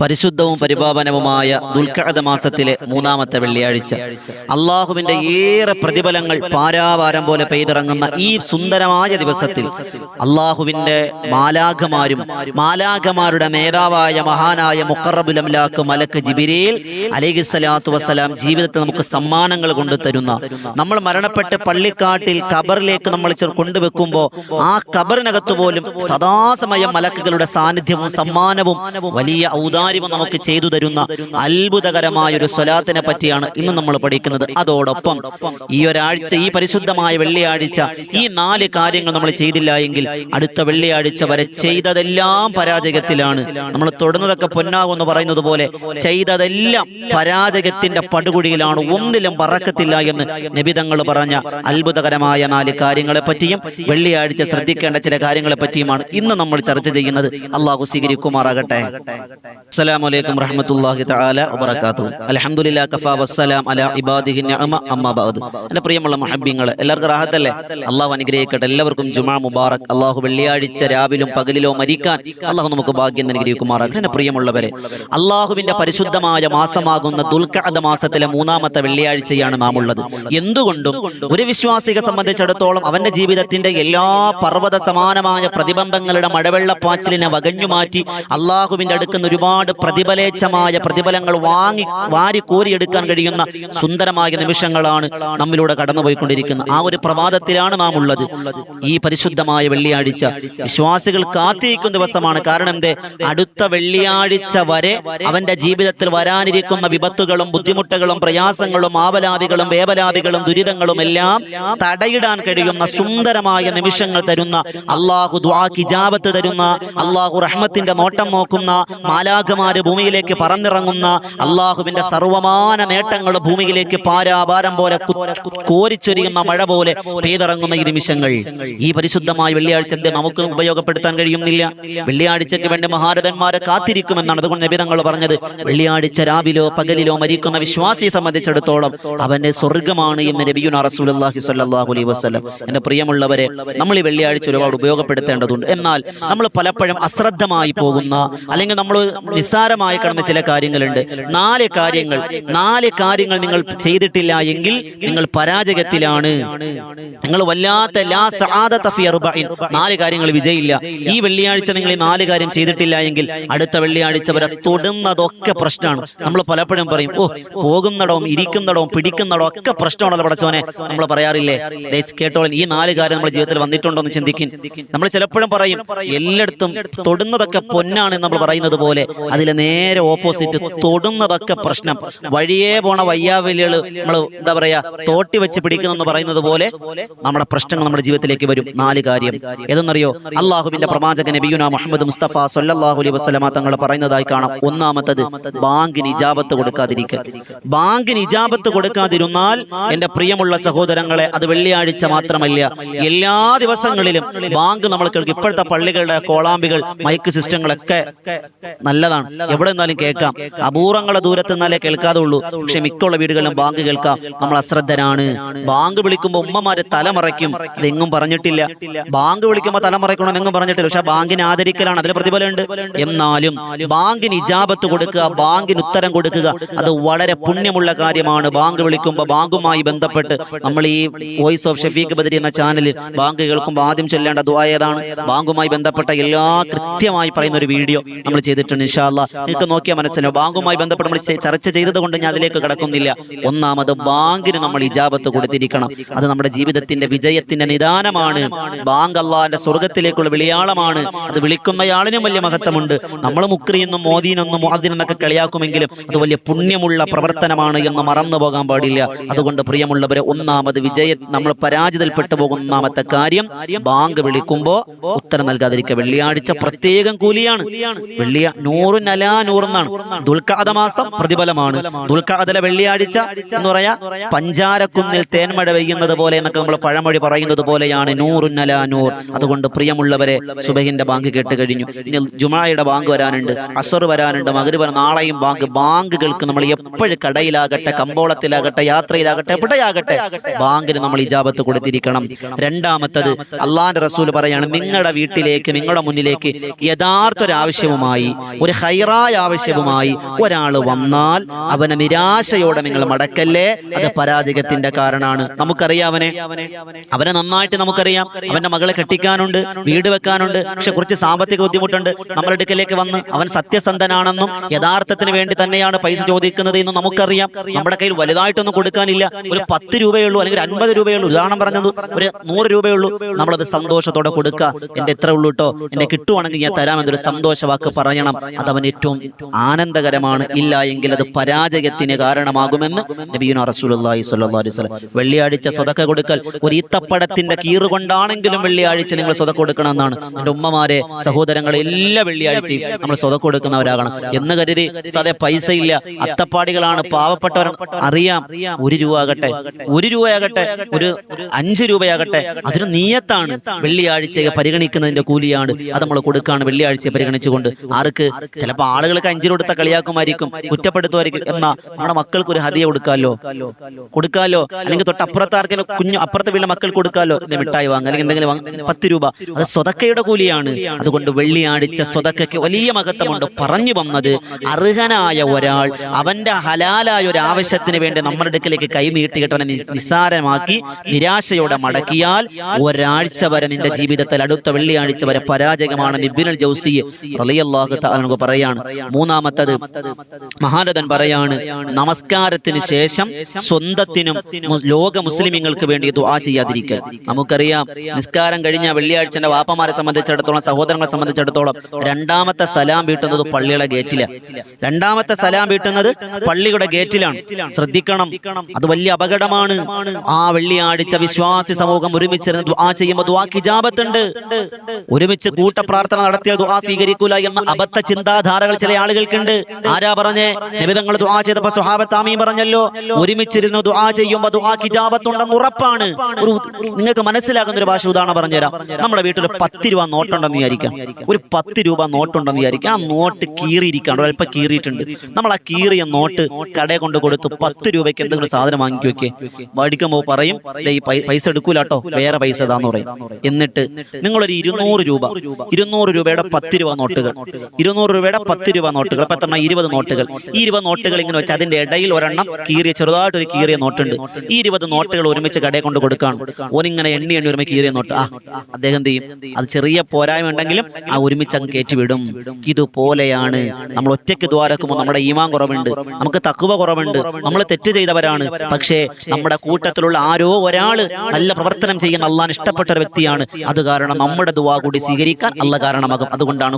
പരിശുദ്ധവും പരിപാവനവുമായ ദുൽഖഅദ മാസത്തിലെ മൂന്നാമത്തെ വെള്ളിയാഴ്ച. അള്ളാഹുവിന്റെ ഏറെ പ്രതിഫലങ്ങൾ പാരാവാരം പോലെ പെയ്തിറങ്ങുന്ന ഈ സുന്ദരമായ ദിവസത്തിൽ അള്ളാഹുവിന്റെ മാലാഖമാരും മാലാഖമാരുടെ നേതാവായ മഹാനായ മുക്കറബുലംലാക്ക് മലക്ക് ജിബിരിയിൽ അലൈഹിസ്സലാത്തു വസ്സലാം ജീവിതത്തിൽ നമുക്ക് സമ്മാനങ്ങൾ കൊണ്ടു തരുന്ന നമ്മൾ മരണപ്പെട്ട് പള്ളിക്കാട്ടിൽ കബറിലേക്ക് നമ്മൾ കൊണ്ടുവെക്കുമ്പോൾ ആ ഖബറിനകത്ത് പോലും സദാസമയം മലക്കുകളുടെ സാന്നിധ്യവും സമ്മാനവും വലിയ ഔദാര്യവും നമുക്ക് ചെയ്തു തരുന്ന അത്ഭുതകരമായ ഒരു സ്വലാത്തിനെ പറ്റിയാണ് ഇന്ന് നമ്മൾ പഠിക്കുന്നത്. അതോടൊപ്പം ഈ ഒരാഴ്ച ഈ പരിശുദ്ധമായ വെള്ളിയാഴ്ച ഈ നാല് കാര്യങ്ങൾ നമ്മൾ ചെയ്തില്ല എങ്കിൽ അടുത്ത വെള്ളിയാഴ്ച വരെ ചെയ്തതെല്ലാം പരാജയത്തിലാണ്. നമ്മൾ തൊടുന്നതൊക്കെ പൊന്നാകുമെന്ന് പറയുന്നത് പോലെ ചെയ്തതെല്ലാം പരാജയത്തിന്റെ പടുകുഴിയിലാണ്. ഒന്നിലും പറക്കത്തില്ല എന്ന് നിബിതങ്ങൾ പറഞ്ഞ അത്ഭുതകരമായ നാല് കാര്യങ്ങളെ പറ്റിയും വെള്ളിയാഴ്ച ശ്രദ്ധിക്കേണ്ട ചില കാര്യങ്ങളെ പറ്റിയുമാണ് ഇന്ന് നമ്മൾ ചർച്ച ചെയ്യുന്നത് അള്ളാഹു സ്വീകരിക്കുമാറാകട്ടെ. അസ്സലാമു അലൈക്കും റഹ്മത്തുള്ളാഹി തആല വബറകാതുഹു. അൽഹംദുലില്ലാ കഫാ വസ്സലാം അലാ ഇബാദിഹി നിഅമ അമ്മാ ബഅദ്. എന്റെ പ്രിയമുള്ള മുഹബ്ബീങ്ങളെ എല്ലാവർക്കും റാഹത്തല്ലേ? അള്ളാഹു അനുഗ്രഹിക്കട്ടെ. എല്ലാവർക്കും ജുമാ മുബാറക്. അള്ളാഹു വെള്ളിയാഴ്ച രാവിലും പകലിലോ മരിക്കാൻ അള്ളാഹു നമുക്ക് ഭാഗ്യം അനുഗ്രഹിക്കുമാറാകട്ടെ എന്റെ പ്രിയമുള്ളവരെ അള്ളാഹുവിന്റെ പരിശുദ്ധമായ മാസമാകുന്ന ദുൽഖഅദ മാസത്തിലെ മൂന്നാമത്തെ വെള്ളിയാഴ്ചയാണ് നാം ഉള്ളത്. എന്തുകൊണ്ടും ഒരു വിശ്വാസിയെ സംബന്ധിച്ചിടത്തോളം അവന്റെ ജീവിതത്തിന്റെ എല്ലാ പർവത സമാനമായ പ്രതിബന്ധങ്ങളുടെ മഴവെള്ളപ്പാച്ചിലിനെ വകഞ്ഞു മാറ്റി അള്ളാഹുവിന്റെ അടുക്കുന്ന ഒരുപാട് പ്രതിഫലേച്ഛമായ പ്രതിഫലങ്ങൾ വാങ്ങി വാരി കോരിയെടുക്കാൻ കഴിയുന്ന സുന്ദരമായ നിമിഷങ്ങളാണ് നമ്മിലൂടെ കടന്നുപോയിക്കൊണ്ടിരിക്കുന്നത് ആ ഒരു പ്രഭാതത്തിലാണ് നാം ഉള്ളത്. ഈ പരിശുദ്ധമായ വെള്ളിയാഴ്ച വിശ്വാസികൾ കാത്തിരിക്കുന്ന ദിവസമാണ്. കാരണം എന്തേ? അടുത്ത വെള്ളിയാഴ്ച വരെ അവന്റെ ജീവിതത്തിൽ വരാനിരിക്കുന്ന വിപത്തുകളും ബുദ്ധിമുട്ടുകളും പ്രയാസങ്ങളും ആവലാതികളും വേവലാതികളും ദുരിതങ്ങളും എല്ലാം തടയിടാൻ കഴിയുന്ന സുന്ദരമായ നിമിഷങ്ങൾ തരുന്ന അള്ളാഹു ദ്വാ കിജാബത്ത് തരുന്ന അള്ളാഹു റഹ്മത്തിന്റെ നോട്ടം നോക്കുന്ന മാലാഖമാര് ഭൂമിയിലേക്ക് പറന്നിറങ്ങുന്ന അള്ളാഹുവിന്റെ സർവമാന നേട്ടങ്ങൾ ഭൂമിയിലേക്ക് പാരാഭാരം പോലെ കോരിച്ചൊരിയുന്ന മഴ പോലെ പെയ്തിറങ്ങുന്ന ഈ നിമിഷങ്ങൾ. ഈ പരിശുദ്ധമായ വെള്ളിയാഴ്ച എന്തേ നമുക്ക് ഉപയോഗപ്പെടുത്താൻ കഴിയുന്നില്ല. വെള്ളിയാഴ്ചയ്ക്ക് വേണ്ടി മഹാരഥന്മാരെ കാത്തിരിക്കുമെന്നാണ് അതുകൊണ്ട് നബിതങ്ങൾ പറഞ്ഞത്. വെള്ളിയാഴ്ച രാവിലോ പകലിലോ മരിക്കുന്ന വിശ്വാസിയെ സംബന്ധിച്ചിടത്തോളം അവന്റെ സ്വർഗമാണ് എന്ന് നബിയുന റസൂലി സ്വല്ലല്ലാഹു അലൈഹി വസല്ലം. എന്റെ പ്രിയമുള്ളവരെ നമ്മൾ ഈ വെള്ളിയാഴ്ച ഒരുപാട് ഉപയോഗപ്പെടുത്തേണ്ടതുണ്ട്. എന്നാൽ നമ്മൾ പലപ്പോഴും അശ്രദ്ധമായി പോകുന്ന അല്ലെങ്കിൽ നമ്മൾ നിസ്സാരമായി കടന്ന ചില കാര്യങ്ങളുണ്ട്. നാല് കാര്യങ്ങൾ. നാല് കാര്യങ്ങൾ നിങ്ങൾ ചെയ്തിട്ടില്ല എങ്കിൽ നിങ്ങൾ പരാജയത്തിലാണ്. നിങ്ങൾ വല്ലാത്ത ലാ നാല് കാര്യങ്ങൾ വിജയില്ല. ഈ വെള്ളിയാഴ്ച നിങ്ങൾ ഈ നാല് കാര്യം ചെയ്തിട്ടില്ല എങ്കിൽ അടുത്ത വെള്ളിയാഴ്ച വരെ തൊടുന്നതൊക്കെ പ്രശ്നമാണ്. നമ്മൾ പലപ്പോഴും പറയും ഓ പോകുന്നടവും ഇരിക്കുന്നടവും പിടിക്കുന്നടവും ഒക്കെ പ്രശ്നമാണല്ലോ പടച്ചവനെ. നമ്മൾ പറയാറില്ലേ കേട്ടോളൻ ഈ നാല് കാര്യം നമ്മുടെ ജീവിതത്തിൽ വന്നിട്ടുണ്ടോ എന്ന് ചിന്തിക്കും നമ്മൾ ചിലപ്പോഴും പറയും എല്ലായിടത്തും തൊടുന്നതൊക്കെ പൊന്നാണ് നമ്മൾ പറയുന്നത് പോലെ. അതിലെ നേരെ ഓപ്പോസിറ്റ് തൊടുന്നതൊക്കെ പ്രശ്നം. വഴിയേ പോണ വയ്യാവലികൾ നമ്മൾ എന്താ പറയാ തോട്ടി വെച്ച് പിടിക്കുന്നെന്ന് പറയുന്നത് പോലെ നമ്മുടെ പ്രശ്നങ്ങൾ നമ്മുടെ ജീവിതത്തിലേക്ക് വരും. നാല് കാര്യം. ഏതെന്നറിയോ? അള്ളാഹുവിന്റെ പ്രവാചക നബിയുന മുഹമ്മദ് മുസ്തഫ സൊല്ലാഹു അലൈ വസല്ലമ തങ്ങൾ പറയുന്നതായി കാണാം. ഒന്നാമത്തത് ബാങ്കിന് ഇജാബത്ത് കൊടുക്കാതിരിക്കുക ബാങ്കിന് ഇജാബത്ത് കൊടുക്കാതിരുന്നാൽ എന്റെ പ്രിയമുള്ള സഹോദരങ്ങളെ അത് വെള്ളിയാഴ്ച മാത്രമല്ല എല്ലാ ദിവസങ്ങളിലും ബാങ്ക് നമ്മൾ കേൾക്കും ഇപ്പോഴത്തെ പള്ളികളുടെ കോളാമ്പികൾ മൈക്ക് സിസ്റ്റങ്ങളൊക്കെ നല്ലതാണ്. എവിടെ നിന്നാലും കേൾക്കാം. അപൂർവങ്ങളെ ദൂരത്ത് നിന്നാലേ കേൾക്കാതെ ഉള്ളൂ പക്ഷെ മിക്കുള്ള വീടുകളിലും ബാങ്ക് കേൾക്കാം. നമ്മൾ അശ്രദ്ധരാണ്. ബാങ്ക് വിളിക്കുമ്പോൾ ഉമ്മമാര് തലമറയ്ക്കും. അതെങ്ങും പറഞ്ഞിട്ടില്ല. ബാങ്ക് വിളിക്കുമ്പോൾ തലമറയ്ക്കണം എങ്ങും പറഞ്ഞിട്ടില്ല. പക്ഷെ ബാങ്കിനെ ആദരിക്കലാണ്. അതിന് പ്രതിഫലമുണ്ട്. എന്നാലും ബാങ്കിന് ഇജാബത്ത് കൊടുക്കുക ബാങ്കിന് ഉത്തരം കൊടുക്കുക അത് വളരെ പുണ്യമുള്ള കാര്യമാണ്. ബാങ്ക് വിളിക്കുമ്പോൾ ബാങ്കുമായി ബന്ധപ്പെട്ട് നമ്മൾ ഈ വോയിസ് ഓഫ് ഷഫീഖ് ബദരി എന്ന ചാനലിൽ ബാങ്ക് കേൾക്കുമ്പോൾ ആദ്യം ചൊല്ലേണ്ട ദുആ ഏതാണ്? ബാങ്കുമായി ബന്ധപ്പെട്ട എല്ലാ കൃത്യമായി പറയുന്ന ഒരു വീഡിയോ നമ്മൾ ചെയ്തിട്ടുണ്ട്. ഇൻഷാല്ല നിങ്ങൾക്ക് നോക്കിയാൽ മനസ്സിലാവും. ബാങ്കുമായി ബന്ധപ്പെട്ട് നമ്മൾ ചർച്ച ചെയ്തത് കൊണ്ട് ഞാൻ അതിലേക്ക് കടക്കുന്നില്ല. ഒന്നാമത് ബാങ്കിന് നമ്മൾ ഇജാബത്ത് കൊടുത്തിരിക്കണം. അത് നമ്മുടെ ജീവിതത്തിന്റെ വിജയത്തിന്റെ നിദാനമാണ്. ബാങ്ക് അള്ളാന്റെ സ്വർഗത്തിലേക്കുള്ള വിളിയാളമാണ്. അത് വിളിക്കുന്നയാളിനും വലിയ മഹത്വമുണ്ട്. നമ്മൾ മുക്രിയെന്നും മോദീനെന്നും മോദിനെന്നൊക്കെ കളിയാക്കുമെങ്കിലും അത് വലിയ പുണ്യമുള്ള പ്രവർത്തനമാണ് എന്ന് മറന്നു പോകാൻ പാടില്ല. അതുകൊണ്ട് പ്രിയമുള്ളവരെ ഒന്നാമത് വിജയ നമ്മൾ പരാജിതൽപ്പെട്ടു പോകുന്ന ഒന്നാമത്തെ കാര്യം ബാങ്ക് വിളിക്കുമ്പോ ഉത്തരം നൽകാതിരിക്കുക. വെള്ളിയാഴ്ച പ്രത്യേകം കൂലിയാണ്. വെള്ളിയ നൂറു ദുൽഖാദ മാസം പ്രതിഫലമാണ്. ദുൽഖാദല വെള്ളിയാഴ്ച എന്ന് പറയാ പഞ്ചാരക്കുന്നിൽ തേൻമഴ പെയ്യുന്നത് പോലെ എന്നൊക്കെ നമ്മൾ പഴമൊഴി പറയുന്നത് പോലെയാണ് നൂറു നലാ നൂർ അതുകൊണ്ട് പ്രിയമുള്ളവരെ സുബഹിന്റെ ബാങ്ക് കേട്ട് കഴിഞ്ഞു. ഇനി ജുമായുടെ ബാങ്ക് വരാനുണ്ട് അസർ വരാനുണ്ട് മകരുവൻ നാളെയും ബാങ്ക്. ബാങ്കുകൾക്ക് നമ്മൾ എപ്പോഴും കടയിലാകട്ടെ കമ്പോളത്തിലാകട്ടെ യാത്രയിലാകട്ടെ എവിടെയാകട്ടെ ബാങ്കിന് നമ്മൾ ഇജാബത്ത് കൊടുത്തിരിക്കണം. രണ്ടാമത്തത് അള്ളാന്റെ റസൂൽ പറയാണ് നിങ്ങളുടെ വീട്ടിലേക്ക് നിങ്ങളുടെ മുന്നിലേക്ക് യഥാർത്ഥ ഒരു ആവശ്യവുമായി ഒരു ഹൈറായ ആവശ്യവുമായി ഒരാൾ വന്നാൽ അവനെ നിരാശയോടെ നിങ്ങൾ മടക്കല്ലേ? അത് പരാജയത്തിന്റെ കാരണമാണ്. നമുക്കറിയാം അവനെ അവനെ നന്നായിട്ട് നമുക്കറിയാം. അവന്റെ മകളെ കെട്ടിക്കാനുണ്ട് വീട് വെക്കാനുണ്ട് പക്ഷെ കുറച്ച് സാമ്പത്തിക ബുദ്ധിമുട്ടുണ്ട്. നമ്മുടെ അടുക്കലേക്ക് വന്ന് അവൻ സത്യസന്ധനാണെന്നും യഥാർത്ഥത്തിന് വേണ്ടി തന്നെയാണ് പൈസ ചോദിക്കുന്നത് എന്നും നമുക്കറിയാം. നമ്മുടെ കയ്യിൽ വലുതായിട്ടൊന്നും കൊടുക്കാനില്ല. ഒരു പത്ത് രൂപയുള്ളൂ അല്ലെങ്കിൽ അൻപത് രൂപയുള്ളൂ. ഉദാഹരണം പറഞ്ഞത് ഒരു നൂറ് രൂപയുള്ളൂ. നമ്മളത് സന്തോഷത്തോടെ കൊടുക്കുക. എന്റെ എത്ര ഉള്ളൂ കേട്ടോ എന്നെ കിട്ടുവാണെങ്കിൽ ഞാൻ തരാമെന്നൊരു സന്തോഷ വാക്ക് പറയണം. അത് അവൻ ഏറ്റവും ആനന്ദകരമാണ്. ഇല്ല എങ്കിൽ അത് പരാജയത്തിന് കാരണമാകുമെന്ന് നബീന റസൂലി വസല്ലം വെള്ളിയാഴ്ച സ്വതക്ക കൊടുക്കൽ ഒരു ഈത്തപ്പടത്തിന്റെ കീറ് കൊണ്ടാണെങ്കിലും വെള്ളിയാഴ്ച നിങ്ങൾ സ്വതക്ക കൊടുക്കണമെന്നാണ് എന്റെ ഉമ്മമാരെ സഹോദരങ്ങളെ എല്ലാ വെള്ളിയാഴ്ചയും നമ്മൾ സ്വതക്ക കൊടുക്കുന്നവരാകണം. എന്ന് കരുതി സതേ പൈസ ഇല്ല. അത്തപ്പാടികളാണ് പാവപ്പെട്ടവർ. അറിയാം ഒരു രൂപ ആകട്ടെ ഒരു രൂപയാകട്ടെ ഒരു അഞ്ച് രൂപയാകട്ടെ അതൊരു നീയത്താണ്. വെള്ളിയാഴ്ചയെ പരിഗണിക്കുന്നതിന്റെ കൂലിയാണ്. അത് നമ്മൾ കൊടുക്കാണ് വെള്ളിയാഴ്ചയെ പരിഗണിച്ചുകൊണ്ട്. ആർക്ക്? ചിലപ്പോൾ ആളുകൾക്ക് അഞ്ചു കൊടുത്ത കളിയാക്കുമായിരിക്കും കുറ്റപ്പെടുത്തുമായിരിക്കും എന്നാ നമ്മുടെ മക്കൾക്ക് ഒരു ഹതിയ കൊടുക്കാലോ? കൊടുക്കാലോ? അല്ലെങ്കിൽ തൊട്ടപ്പുറത്ത് കുഞ്ഞു അപ്പുറത്തെ വീട്ടിലെ മക്കൾ കൊടുക്കാലോ? ഇത് മിഠായി വാങ്ങുക അല്ലെങ്കിൽ എന്തെങ്കിലും പത്ത് രൂപ. അത് സ്വതക്കയുടെ കൂലിയാണ്. അതുകൊണ്ട് വെള്ളിയാഴ്ച സ്വതക്കയ്ക്ക് വലിയ മഹത്വമുണ്ട്. പറഞ്ഞു വന്നത് അർഹനായ ഒരാൾ അവന്റെ ഹലാലായ ഒരു ആവശ്യത്തിന് വേണ്ടി നമ്മുടെ അടുക്കിലേക്ക് കൈമീട്ടിയിട്ട് കേട്ടവനെ നിസ്സാരമാക്കി നിരാശയോടെ മടക്കിയാൽ ഒരാഴ്ച വരെ നിന്റെ ജീവിതത്തിൽ അടുത്ത വെള്ളിയാഴ്ച വരെ പരാജയമാണ്. നിബിനുൽ ജൗസി റളിയല്ലാഹു തആല നമുക്ക് പറയാണ്. മൂന്നാമത്തത് മഹാരഥൻ പറയാണ് നമസ്കാരത്തിന് ശേഷം സ്വന്തത്തിനും ലോക മുസ്ലിമീങ്ങൾക്ക് വേണ്ടി ദുആ ചെയ്യാതിരിക്കുക. നമുക്കറിയാം നിസ്കാരം കഴിഞ്ഞ വെള്ളിയാഴ്ചന്റെ വാപ്പമാരെ സംബന്ധിച്ചിടത്തോളം സഹോദരങ്ങളെ സംബന്ധിച്ചിടത്തോളം രണ്ടാമത്തെ സലാം വീട്ടുന്നത് പള്ളിയുടെ ഗേറ്റിലാണ് രണ്ടാമത്തെ സലാം വീട്ടുന്നത് പള്ളിയുടെ ഗേറ്റിലാണ്. ശ്രദ്ധിക്കണം അത് വലിയ അപകടമാണ്. ആ വെള്ളിയാഴ്ച വിശ്വാസി സമൂഹം ഒരുമിച്ചിരുന്ന് ദുആ ചെയ്യുമ്പോൾ ദുആ ഇജാബത്തുണ്ട്. ഒരുമിച്ച് കൂട്ടപ്രാർത്ഥന നടത്തിയ ദുആ സ്വീകരിക്കൂല എന്ന അബദ്ധ ചിന്താധാരകൾ ചില ആളുകൾക്കുണ്ട്. ആരാ പറഞ്ഞേ? നിബിതങ്ങൾ ദുആ ചെയ്തപ്പോ സ്വഹാബത്ത് ആമീൻ പറഞ്ഞല്ലോ ഒരുമിച്ചിരുന്ന് ദുആ ചെയ്യുമ്പോൾ ദുആ കിജാബത്തുണ്ടെന്ന് ഉറപ്പാണ്. ഒരു നിങ്ങൾക്ക് മനസ്സിലാകുന്ന ഒരു ഭാഷ ഉദാഹരണം പറഞ്ഞുതരാം. നമ്മുടെ വീട്ടിൽ ഒരു പത്ത് രൂപ നോട്ടുണ്ടെന്ന് വിചാരിക്കാം. ഒരു പത്ത് രൂപ നോട്ടുണ്ടെന്ന് വിചാരിക്കാം. ആ നോട്ട് കീറിയിരിക്കാണ് അല്പം കീറിയിട്ടുണ്ട്. നമ്മൾ ആ കീറിയ നോട്ട് കടയെ കൊണ്ട് കൊടുത്ത് പത്ത് രൂപയ്ക്ക് എന്തെങ്കിലും സാധനം വാങ്ങിക്കു വെക്കേ മേടിക്കുമ്പോൾ പറയും "ദേ ഈ പൈസ എടുക്കൂല കേട്ടോ. വേറെ പൈസ ഇതാന്ന് പറയും. എന്നിട്ട് നിങ്ങളൊരു ഇരുന്നൂറ് രൂപ ഇരുന്നൂറ് രൂപയുടെ പത്ത് രൂപ നോട്ടുകൾ ഇരുന്നൂറ് രൂപയുടെ പത്ത് രൂപ നോട്ടുകൾ പത്തെണ്ണം ഇരുപത് നോട്ടുകൾ. ഈ ഇരുപത് നോട്ടുകൾ ഇങ്ങനെ വെച്ച് അതിന്റെ ഇടയിൽ ഒരെണ്ണം കീറിയ ചെറുതായിട്ട് ഒരു കീറിയ നോട്ടുണ്ട്. ഈ ഇരുപത് നോട്ടുകൾ ഒരുമിച്ച് കടയിൽ കൊണ്ട് കൊടുക്കാണ്. ഓനിങ്ങനെ എണ്ണി എണ്ണി ഒരുമിച്ച് കീറിയ നോട്ട്. ആ അദ്ദേഹം എന്ത് ചെയ്യും? അത് ചെറിയ പോരായ്മ ഉണ്ടെങ്കിലും ആ ഒരുമിച്ച് അങ്ങ് കയറ്റിവിടും. ഇതുപോലെയാണ്. നമ്മൾ ഒറ്റയ്ക്ക് ദ്വാരക്കുമ്പോൾ നമ്മുടെ ഈമാൻ കുറവുണ്ട്. നമുക്ക് തക്കുവ കുറവുണ്ട്. നമ്മൾ തെറ്റ് ചെയ്തവരാണ്. പക്ഷേ നമ്മുടെ കൂട്ടത്തിലുള്ള ആരോ ഒരാൾ നല്ല പ്രവർത്തനം ചെയ്യുന്ന അള്ളാൻ ഇഷ്ടപ്പെട്ട ഒരു വ്യക്തിയാണ്. അത് കാരണം നമ്മുടെ ദുവാ കൂടി സ്വീകരിക്കാൻ അല്ല കാരണമാകും അതുകൊണ്ടാണ്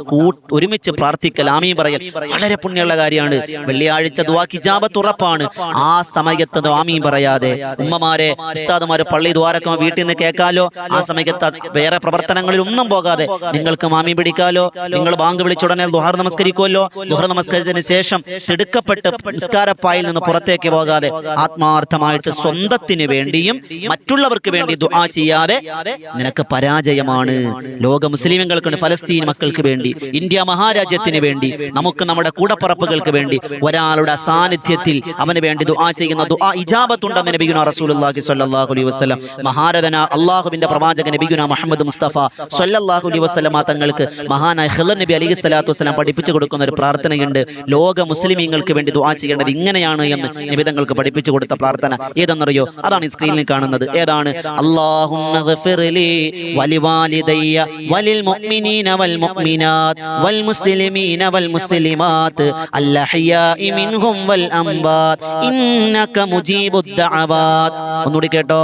ഒരുമിച്ച് പ്രാർത്ഥിക്കൽ ആമീൻ പറയൽ വളരെ പുണ്യമുള്ള കാര്യമാണ്. വെള്ളിയാഴ്ച ദുവാക്ക് ഇജാബത്ത് ഉറപ്പാണ്. ആ സമയത്ത് ആമീൻ പറയാതെ ഉമ്മമാരെ ഉസ്താദുമാരെ പള്ളി ദ്വാരക്കോ വീട്ടിൽ നിന്ന് കേൾക്കാലോ. ആ സമയത്ത് വേറെ പ്രവർത്തനങ്ങളിൽ ഒന്നും പോകാതെ നിങ്ങൾക്ക് മാമീൻ പിടിക്കാലോ നിങ്ങൾ ബാങ്ക് വിളിച്ചുടനെ ദുഹാർ നമസ്കരിക്കുമല്ലോ ദുഹർ നമസ്കരിച്ചതിന് ശേഷം തിടുക്കപ്പെട്ട് നിസ്കാരപ്പായിൽ നിന്ന് പുറത്തേക്ക് പോകാതെ ആത്മാർത്ഥമായിട്ട് സ്വന്തത്തിന് വേണ്ടിയും മറ്റുള്ളവർക്ക് വേണ്ടി ദുആ ചെയ്യാതെ നിനക്ക് പരാജയമാണ്. ലോക മുസ്ലിമുകൾക്ക് ഫലസ്തീൻ മക്കൾക്ക് വേണ്ടി ഇന്ത്യ മഹാരാജ്യത്തിന് വേണ്ടി നമുക്ക് നമ്മുടെ കൂടപ്പറപ്പുകൾക്ക് വേണ്ടി ഒരാളുടെ സാന്നിധ്യത്തിൽ അവന് വേണ്ടി ദുആ ചെയ്യുന്ന ദുആ ഇജാബത്തുണ്ടെന്ന് നബിഗുന റസൂലുള്ളാഹി സ്വല്ലല്ലാഹു അലൈഹി വസല്ലം മഹാരഥന അള്ളാഹുവിന്റെ പ്രവാചകൻ നബിഗുന മുഹമ്മദ് മുസ്തഫ സ്വല്ലല്ലാഹു അലൈഹി വസല്ലമ തങ്ങൾക്ക് മഹാനായ ഖിളർ നബി അലൈഹി സ്വലാത്തു വസ്സലാം പഠിപ്പിച്ചു കൊടുക്കുന്ന ഒരു പ്രാർത്ഥനയുണ്ട്. ലോക മുസ്ലിമീങ്ങൾക്ക് വേണ്ടി ദുആ ചെയ്യേണ്ടത് ഇങ്ങനെയാണ് എന്ന് നിബിതങ്ങൾക്ക് പഠിപ്പിച്ചു കൊടുത്ത പ്രാർത്ഥന. ഏതെന്നറിയോ? അതാണ് ഈ സ്ക്രീനിൽ കാണുന്നത്. ഏതാണ്? ഗഫിർലി വലിവാലിദയ്യ വലിൽ മുഅ്മിനീന വൽ മുഅ്മിനാത്ത് വൽ മുസ്ലിമീന മുസ്ലിമാത്ത് അല്ലഹിയാഇ മിൻഹും വൽ അംബാത്ത് ഇന്നക മുജീബുദ് ദഅവാത്ത് ഒന്നുകൂടി കേട്ടോ.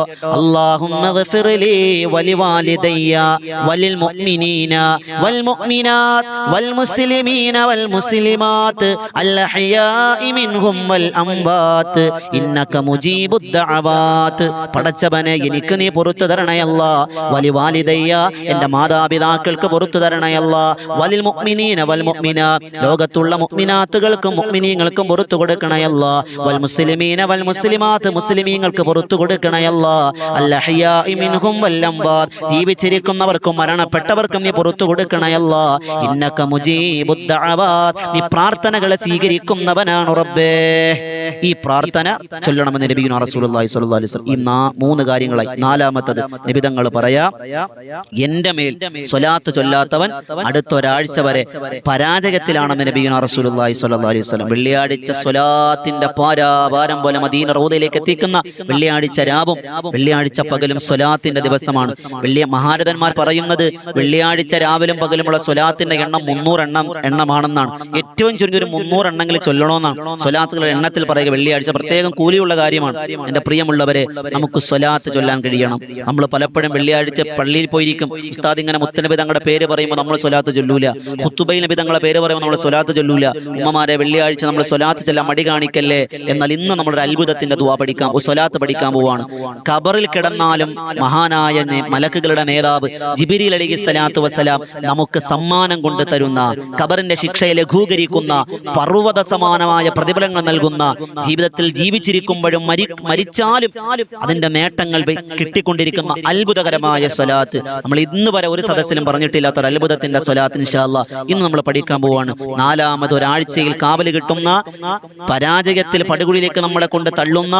മുഅ്മിനീന വൽ മുഅ്മിനാത്ത് വൽ മുസ്ലിമീന വൽ മുസ്ലിമാത്ത് അല്ലഹിയാഇ മിൻഹും വൽ അംബാത്ത് ഇന്നക മുജീബുദ് ദഅവാത്ത് പടച്ചവനെ എനിക്ക് നീ പുറത്തു തരണയല്ല. വലി വാലിദയ്യ എന്റെ മാതാപിതാക്കൾക്ക് പുറത്തു തരണയല്ല. വലിൽ മുഅ്മിനീന വൽ മുഅ്മിനാ ലോകത്തുള്ള മുഅ്മിനാത്തുകൾക്കും മുഅ്മിനീങ്ങൾക്കും പുറത്തു കൊടുക്കണയല്ല വൽ മുസ്ലിമീന വൽ മുസ്ലിമാത്ത് മുസ്ലിമീങ്ങൾക്ക് പുറത്തു കൊടുക്കണയല്ല അല്ലഹിയാഇ മിൻഹും വൽ അംബാത്ത് ജീവിച്ചിരിക്കുന്നവർക്കും മരണപ്പെട്ടവർക്കും നീ പുറത്തു കൊടുക്കണയല്ല ഇന്നക മുജീബുദ് ദഅവാത്ത്. നീ പ്രാർത്ഥനകളെ സ്വീകരിക്കുന്നവനാണ് റബ്ബേ. ഈ പ്രാർത്ഥന ചൊല്ലണമെന്ന് നബിയുന റസൂലുള്ളാഹി സ്വലി വസല്ലം ഈ മൂന്ന് കാര്യങ്ങളായി. നാലാമത്തത് നിബിതങ്ങൾ പറയാ എന്റെ മേൽ സ്വലാത്ത് ചൊല്ലാത്തവൻ അടുത്ത ഒരാഴ്ച വരെ പരാജയത്തിലാണെന്ന് നബിയുന റസൂലുള്ളാഹി സ്വലി വസല്ലം വെള്ളിയാഴ്ച സ്വലാത്തിന്റെ പാരാഭാരം പോലെ മദീന റോദയിലേക്ക് എത്തിക്കുന്ന വെള്ളിയാഴ്ച രാവും വെള്ളിയാഴ്ച പകലും സ്വലാത്തിന്റെ ദിവസമാണ്. വെള്ളിയ മഹാരഥന്മാർ പറയുന്നത് വെള്ളിയാഴ്ച രാവിലും പകലുമുള്ള സ്വലാത്തിന്റെ എണ്ണം മുന്നൂറ് എണ്ണം എണ്ണമാണെന്നാണ്. ഏറ്റവും ചുരുങ്ങിയ ഒരു മുന്നൂറ് ചൊല്ലണമെന്നാണ് സ്വലാത്തുകളുടെ എണ്ണത്തിൽ പറയുക വെള്ളിയാഴ്ച പ്രത്യേകം കൂലിയുള്ള കാര്യമാണ്. എന്റെ പ്രിയമുള്ളവരെ നമുക്ക് സ്വലാത്ത് ചൊല്ലാൻ കഴിയണം. നമ്മൾ പലപ്പോഴും വെള്ളിയാഴ്ച പള്ളിയിൽ പോയിരിക്കും. ഉസ്താദ് ഇങ്ങനെ മുത്തനബി തങ്ങളുടെ പേര് പറയുമ്പോൾ നമ്മൾ സ്വലാത്ത് ചൊല്ലൂല. ഹുത്തുബൈ നബി തങ്ങളുടെ പേര് പറയുമ്പോൾ നമ്മൾ സ്വലാത്ത് ചൊല്ലൂല. ഉമ്മമാരെ വെള്ളിയാഴ്ച നമ്മൾ സ്വലാത്ത് ചെല്ലാൻ മടി കാണിക്കല്ലേ? എന്നാൽ ഇന്ന് നമ്മളൊരു അത്ഭുതത്തിന്റെ ദുവാ പഠിക്കാം. സ്വലാത്ത് പഠിക്കാൻ പോവാണ്. ഖബറിൽ കിടന്നാലും മഹാനായ മലക്കുകളുടെ നേതാവ് ജിബിരി അലൈഹി സ്വലാത്തു വസ്സലാം നമുക്ക് സമ്മാനം കൊണ്ട് തരുന്ന ഖബറിന്റെ ശിക്ഷയെ ലഘൂകരിക്കുന്ന പർവത സമാനമായ പ്രതിഫലങ്ങൾ നൽകുന്ന ജീവിതത്തിൽ ജീവിച്ചിരിക്കുമ്പോഴും മരി മരിച്ചാലും അതിന്റെ നേട്ടങ്ങൾ കിട്ടിക്കൊണ്ടിരിക്കുന്ന അത്ഭുതകരമായ സ്വലാത്ത്. നമ്മൾ ഇന്ന് വരെ ഒരു സദസ്സിലും പറഞ്ഞിട്ടില്ലാത്ത ഒരു അത്ഭുതത്തിന്റെ സ്വലാത്ത് ഇൻഷാല്ല ഇന്ന് നമ്മൾ പഠിക്കാൻ പോവാണ്. നാലാമത് ഒരാഴ്ചയിൽ കാവൽ കിട്ടുന്ന പരാജയത്തിൽ പടുകുഴിയിലേക്ക് നമ്മളെ കൊണ്ട് തള്ളുന്ന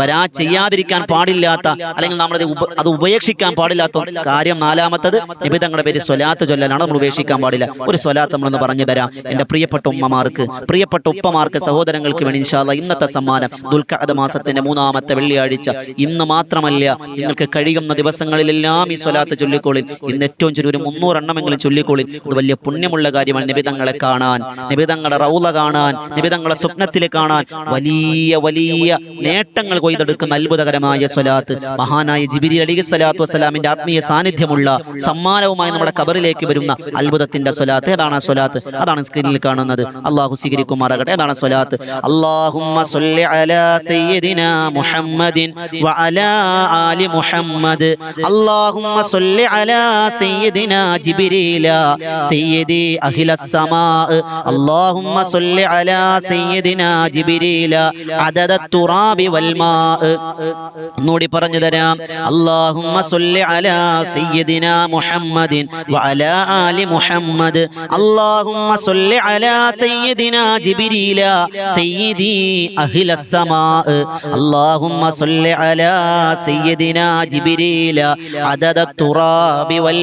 വരാ ചെയ്യാതിരിക്കാൻ പാടില്ലാത്ത അല്ലെങ്കിൽ നമ്മൾ അത് ഉപേക്ഷിക്കാൻ പാടില്ലാത്ത കാര്യം നാലാമത്തത് നിബിതങ്ങളുടെ പേര് സ്വലാത്ത് ചൊല്ലാനാണ് നമ്മൾ ഉപേക്ഷിക്കാൻ പാടില്ല. ഒരു സ്വലാത്ത് നമ്മളൊന്ന് പറഞ്ഞു തരാം. എന്റെ പ്രിയപ്പെട്ട ഉമ്മമാർക്ക് പ്രിയപ്പെട്ട ഉപ്പമാർക്ക് സഹോദരങ്ങൾക്ക് വേണ്ടി ഇൻഷാല്ല ഇന്നത്തെ സമ്മാനം. ദുൽഖഅദ മാസത്തിന്റെ മൂന്നാമത്തെ വെള്ളിയാഴ്ച. ഇന്ന് മാത്രമല്ല നിങ്ങൾക്ക് കഴിയുന്ന ദിവസങ്ങളിലെല്ലാം ഈ സ്വലാത്ത് ചൊല്ലിക്കോളിൽ ഇന്ന് ഏറ്റവും ചെറിയ ഒരു മുന്നൂറെണ്ണമെങ്കിലും ചൊല്ലിക്കോളിൽ അത് വലിയ പുണ്യമുള്ള കാര്യമാണ് നിബിതങ്ങളെ കാണാൻ. നിബിതങ്ങളുടെ റൗള കാണാൻ നിബിതങ്ങളെ സ്വപ്നത്തിൽ കാണാൻ വലിയ വലിയ നേട്ടങ്ങൾ കൊയ്തെടുക്കുന്ന അത്ഭുതകരമായ സ്വലാത്ത്. മഹാനായ ജിബിരി അലി സ്വലാത്തു വസ്സലാമിന്റെ ആത്മീയ സാന്നിധ്യമുള്ള സമ്മാനവുമായി നമ്മുടെ കബറിലേക്ക് വരുന്ന അത്ഭുതത്തിന്റെ സ്വലാത്ത്. ഏതാണ് ആ സ്വലാത്ത്? അതാണ് സ്ക്രീനിൽ കാണുന്നത്. അള്ളാഹു സ്വീകരിക്കുമാറാകട്ടെ. അതാണ് സ്വലാത്ത്? അല്ലാഹുമ്മ സ്വല്ലി അലാ സയ്യിദിനാ മുഹമ്മദിൻ محمد ആലി മുഹമ്മദ് അല്ലാഹുമ്മ اللهم അലാ സയ്യിദിനാ ജിബ്രീല സയ്യിദി سيدي أهل അല്ലാഹുമ്മ اللهم അലാ സയ്യിദിനാ ജിബ്രീല جبريل തുറാബി വൽ والماء. ഒന്നുകൂടി പറഞ്ഞു തരാം. അല്ലാഹുമ്മ സ്വല്ലി അലാ സയ്യിദിനാ മുഹമ്മദിൻ വഅലാ ആലി മുഹമ്മദ് അല്ലാഹുമ്മ സ്വല്ലി അലാ സയ്യിദിനാ ജിബ്രീല സയ്യിദി അല്ലാഹുമ്മ സ്വല്ലി അലാ സയ്യിദിനാ ജിബ്രീല അദദ തുറാബി വൽ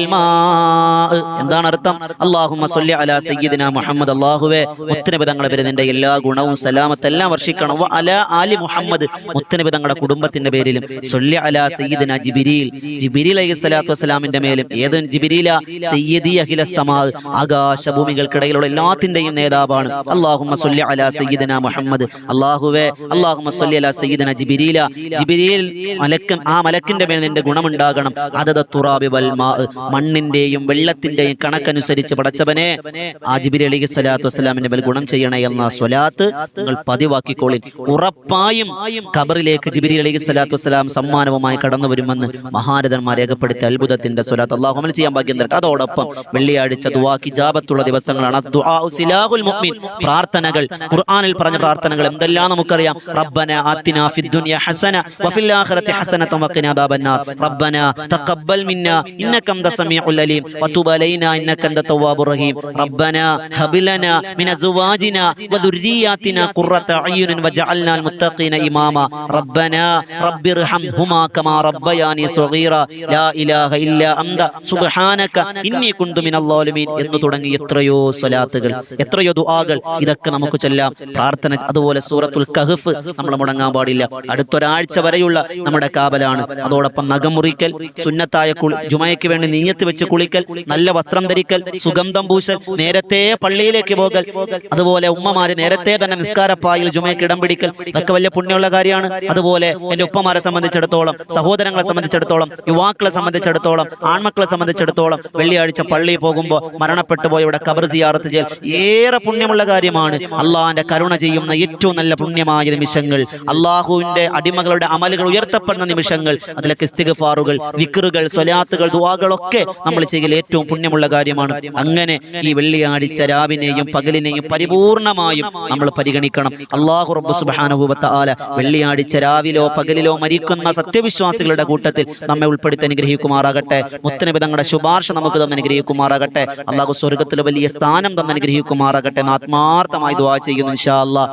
എന്താണ് അർത്ഥം? അല്ലാഹുമ്മ സ്വല്ലി അലാ സയ്യിദിനാ മുഹമ്മദ്. അല്ലാഹുവേ മുത്തനബി തങ്ങളുടെ പേരിൽ നിന്റെ എല്ലാ ഗുണവും സലാമത്ത് എല്ലാം വർഷിക്കണം അലാ ആലി മുഹമ്മദ് മുത്തനബി തങ്ങളുടെ കുടുംബത്തിന്റെ പേരിലും. സൊല്ലി അലാ സയ്യിദിനാ ജിബ്രീൽ. ജിബിരിൽ അലൈഹി സ്വലാത്തു വസ്സലാമിന്റെ മേലും ഏത് ജിബ്രീല സയ്യിദി അഖില സമാ ആകാശഭൂമികൾക്കിടയിലുള്ള എല്ലാത്തിന്റെയും നേതാവാണ്. അല്ലാഹുമ്മ സൊല്ലി അലാ സയ്യിദിനാ മുഹമ്മദ്. സ്വല്ലി അലാ സയ്യിദിനാ ജിബ്രീല. ജിബ്രീൽ മലക്കൻ ആ മലക്കിന്റെ മേൽ നിന്റെ ഗുണമുണ്ടാകണം. അതത് തുറാബി വൽ മാ മണ്ണിന്റെയും വെള്ളത്തിന്റെയും കണക്കനുസരിച്ച് പടച്ചവനെ ആ ജിബിരി അലി സ്വലാത്തു വസ്സലാമിന്റെ മേൽ ഗുണം ചെയ്യണേ എന്ന സ്വലാത്ത് നിങ്ങൾ പതിവാക്കിക്കോളിൻ. ഉറപ്പായും ഖബറിലേക്ക് ജിബിരി അലി സ്വലാത്തു വസ്സലാം സമ്മാനവുമായി കടന്നു വരുമെന്ന് മഹാരഥന്മാർ രേഖപ്പെടുത്തിയ അത്ഭുതത്തിന്റെ സ്വലാത്ത് അള്ളാഹു അമൽ ചെയ്യാൻ ഭാഗ്യം തരട്ടെ അതോടൊപ്പം വെള്ളിയാഴ്ച ദുവാക്കി ജാപത്തുള്ള ദിവസങ്ങളാണ് പ്രാർത്ഥനകൾ. ഖുർആാനിൽ പറഞ്ഞ പ്രാർത്ഥനകൾ എന്തെല്ലാം നമുക്കറിയാം. റബ്ബന ആത്തിന ഫിദ്ദുനിയ ഹസന വഫിൽ ആഖിറതി ഹസനത വഖിന അദാബന്നാർ റബ്ബന തഖബ്ബൽ മിന്ന ഇന്നക അൻത സമീഉൽ അലീം വതുബ് അലൈനാ ഇന്നക അൻത തവ്വാബുർ റഹീം. റബ്ബന ഹബ് ലനാ മിൻ അസ്വാജിന വദുർരിയാതിന ഖുറത അയ്യുൻ വജഅൽനാ മുത്തഖീന ഇമാമ. റബ്ബന റബ്ബിർഹംഹുമാ കമാ റബ്ബയാനി സഗീറ. ലാ ഇലാഹ ഇല്ലാ അൻത സുബ്ഹാനക ഇന്നി കുന്തു മിനൽ ളാലിമീൻ എന്ന് തുടങ്ങി എത്രയോ സ്വലാത്തുകൾ എത്രയോ ദുആകൾ. ഇതൊക്കെ നമുക്ക് ചൊല്ലാം. പ്രാർത്ഥന അതുപോലെ സൂറത്തുൽ കഹഫ് നമ്മൾ മുടങ്ങാൻ പാടില്ല. അടുത്തൊരാഴ്ച വരെയുള്ള നമ്മുടെ കാബലാണ്. അതോടൊപ്പം നഖം മുറിക്കൽ സുന്നത്തായ കുളി ജുമയ്ക്ക് വേണ്ടി നീയത്ത് വെച്ച് കുളിക്കൽ നല്ല വസ്ത്രം ധരിക്കൽ സുഗന്ധം പൂശൽ നേരത്തെ പള്ളിയിലേക്ക് പോകൽ അതുപോലെ ഉമ്മമാര് നേരത്തെ തന്നെ നിസ്കാരപ്പായിൽ ജുമയ്ക്ക് ഇടം പിടിക്കൽ ഇതൊക്കെ വലിയ പുണ്യമുള്ള കാര്യമാണ്. അതുപോലെ എന്റെ ഉപ്പമാരെ സംബന്ധിച്ചിടത്തോളം സഹോദരങ്ങളെ സംബന്ധിച്ചിടത്തോളം യുവാക്കളെ സംബന്ധിച്ചിടത്തോളം ആൺമക്കളെ സംബന്ധിച്ചിടത്തോളം വെള്ളിയാഴ്ച പള്ളിയിൽ പോകുമ്പോൾ മരണപ്പെട്ടു പോയവിടെ കബർ സിയാറത്ത് ചെയ്യൽ ഏറെ പുണ്യമുള്ള കാര്യമാണ്. അള്ളാഹിന്റെ കരുണ ചെയ്യുന്ന ഏറ്റവും നല്ല പുണ്യമായ നിമിഷങ്ങൾ. അള്ളാഹുവിന്റെ അടിമകളുടെ അമലുകൾ ഉയർത്തപ്പെടുന്ന നിമിഷങ്ങൾ അതിലൊക്കെ ഇസ്തിഗഫാറുകൾ വിക്രുകൾ സ്വലാത്തുകൾ ദുവാകളൊക്കെ നമ്മൾ ചെയ്യൽ ഏറ്റവും പുണ്യമുള്ള കാര്യമാണ്. അങ്ങനെ ഈ വെള്ളിയാഴ്ച രാവിനെയും പകലിനെയും പരിപൂർണമായും നമ്മൾ പരിഗണിക്കണം. അള്ളാഹു റബ്ബു സുബ്ഹാനഹു ആല വെള്ളിയാഴ്ച രാവിലോ പകലിലോ മരിക്കുന്ന സത്യവിശ്വാസികളുടെ കൂട്ടത്തിൽ നമ്മെ ഉൾപ്പെടുത്തി അനുഗ്രഹിക്കുമാറാകട്ടെ. മുത്തനബി തങ്ങളുടെ ശുപാർശ നമുക്ക് തന്നെ അനുഗ്രഹിക്കുമാറാകട്ടെ. അള്ളാഹു സ്വർഗത്തിൽ വലിയ സ്ഥാനം തന്നെ അനുഗ്രഹിക്കുമാറാകട്ടെ ആത്മാർത്ഥമായി ദുആ ചെയ്യുന്നു ഇൻഷാ അല്ലാ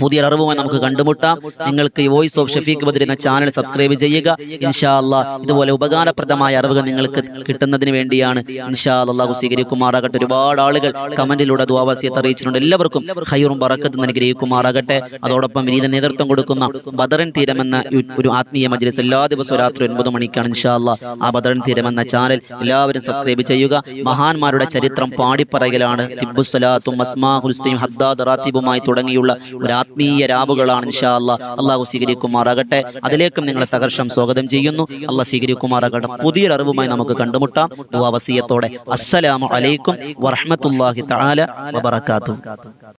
പുതിയ അറിവുമായി നമുക്ക് കണ്ടുമുട്ടാം. നിങ്ങൾക്ക് ഈ വോയിസ് ഓഫ് ഷഫീഖ് ബദർ എന്ന ചാനൽ സബ്സ്ക്രൈബ് ചെയ്യുക. ഇൻഷാ അള്ളാ ഇതുപോലെ ഉപകാരപ്രദമായ അറിവുകൾ നിങ്ങൾക്ക് കിട്ടുന്നതിന് വേണ്ടിയാണ് ഇൻഷാ അല്ലാഹു സ്വീകരിക്കുമാറാകട്ടെ. ഒരുപാട് ആളുകൾ കമന്റിലൂടെ ദ്വാവാസിയത്ത് അറിയിച്ചിട്ടുണ്ട്. എല്ലാവർക്കും ഹൈറും പറക്കത്ത് അനുഗ്രഹിക്കുമാറാകട്ടെ. അതോടൊപ്പം വിനീത നേതൃത്വം കൊടുക്കുന്ന ബദറൻ തീരം എന്ന ഒരു ആത്മീയ മജ്ലിസ് എല്ലാ ദിവസവും രാത്രി ഒൻപത് മണിക്കാണ് ഇൻഷാല്ല ആ ബദറൻ എന്ന ചാനൽ എല്ലാവരും സബ്സ്ക്രൈബ് ചെയ്യുക. മഹാന്മാരുടെ ചരിത്രം പാടിപ്പറയലാണ്. തിബുസലാത്തും ഹദ്ദാദ് റാത്തിബുമായി തുടങ്ങിയുള്ള ഒരു ആത്മീയ രാവുകളാണ് ഇൻഷാ അല്ല അള്ളാഹു സ്വീകരിക്കുമാറാകട്ടെ. അതിലേക്കും നിങ്ങളെ സഹർഷം സ്വാഗതം ചെയ്യുന്നു. അള്ളാഹ് സ്വീകരിക്കുമാറാകട്ടെ. പുതിയൊരു അറിവുമായി നമുക്ക് കണ്ടുമുട്ടാം. ദുവാവസീയത്തോടെ അസ്സലാമു അലൈക്കും വറഹ്മത്തുള്ളാഹി തആല വബറകാതുഹു.